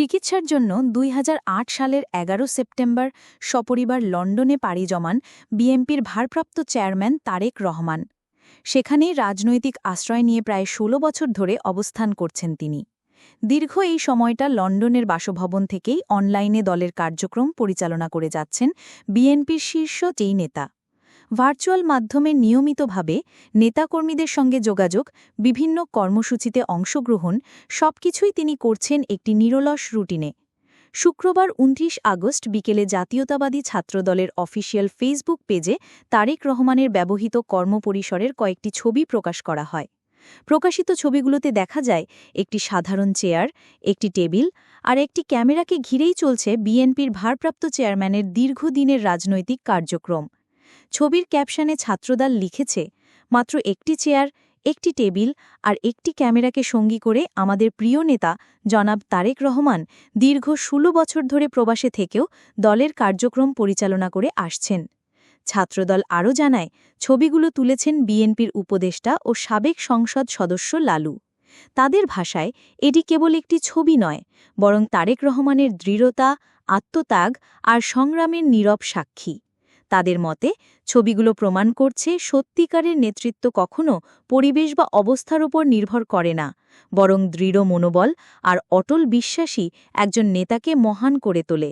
চিকিৎসার জন্য দুই হাজার আট সালের এগারো সেপ্টেম্বর সপরিবার লন্ডনে পাড়ি জমান বিএনপির ভারপ্রাপ্ত চেয়ারম্যান তারেক রহমান। সেখানেই রাজনৈতিক আশ্রয় নিয়ে প্রায় ১৬ বছর ধরে অবস্থান করছেন তিনি। দীর্ঘ এই সময়টা লন্ডনের বাসভবন থেকেই অনলাইনে দলের কার্যক্রম পরিচালনা করে যাচ্ছেন বিএনপির শীর্ষ যেই নেতা। ভার্চুয়াল মাধ্যমে নিয়মিতভাবে নেতাকর্মীদের সঙ্গে যোগাযোগ, বিভিন্ন কর্মসূচিতে অংশগ্রহণ, সবকিছুই তিনি করছেন একটি নিরলস রুটিনে। শুক্রবার ২৯ আগস্ট বিকেলে জাতীয়তাবাদী ছাত্রদলের অফিসিয়াল ফেসবুক পেজে তারেক রহমানের ব্যবহৃত কর্মপরিসরের কয়েকটি ছবি প্রকাশ করা হয়। প্রকাশিত ছবিগুলোতে দেখা যায়, একটি সাধারণ চেয়ার, একটি টেবিল আর একটি ক্যামেরাকে ঘিরেই চলছে বিএনপির ভারপ্রাপ্ত চেয়ারম্যানের দীর্ঘদিনের রাজনৈতিক কার্যক্রম। ছবির ক্যাপশনে ছাত্রদল লিখেছে, মাত্র একটি চেয়ার, একটি টেবিল আর একটি ক্যামেরাকে সঙ্গী করে আমাদের প্রিয় নেতা জনাব তারেক রহমান দীর্ঘ ১৬ বছর ধরে প্রবাসে থেকেও দলের কার্যক্রম পরিচালনা করে আসছেন। ছাত্রদল আরও জানায়, ছবিগুলো তুলেছেন বিএনপির উপদেষ্টা ও সাবেক সংসদ সদস্য লালু। তাদের ভাষায় এটি কেবল একটি ছবি নয়, বরং তারেক রহমানের দৃঢ়তা, আত্মত্যাগ আর সংগ্রামের নীরব সাক্ষী। তাদের মতে, ছবিগুলো প্রমাণ করছে সত্যিকারের নেতৃত্ব কখনও পরিবেশ বা অবস্থার উপর নির্ভর করে না, বরং দৃঢ় মনোবল আর অটল বিশ্বাসী একজন নেতাকে মহান করে তোলে।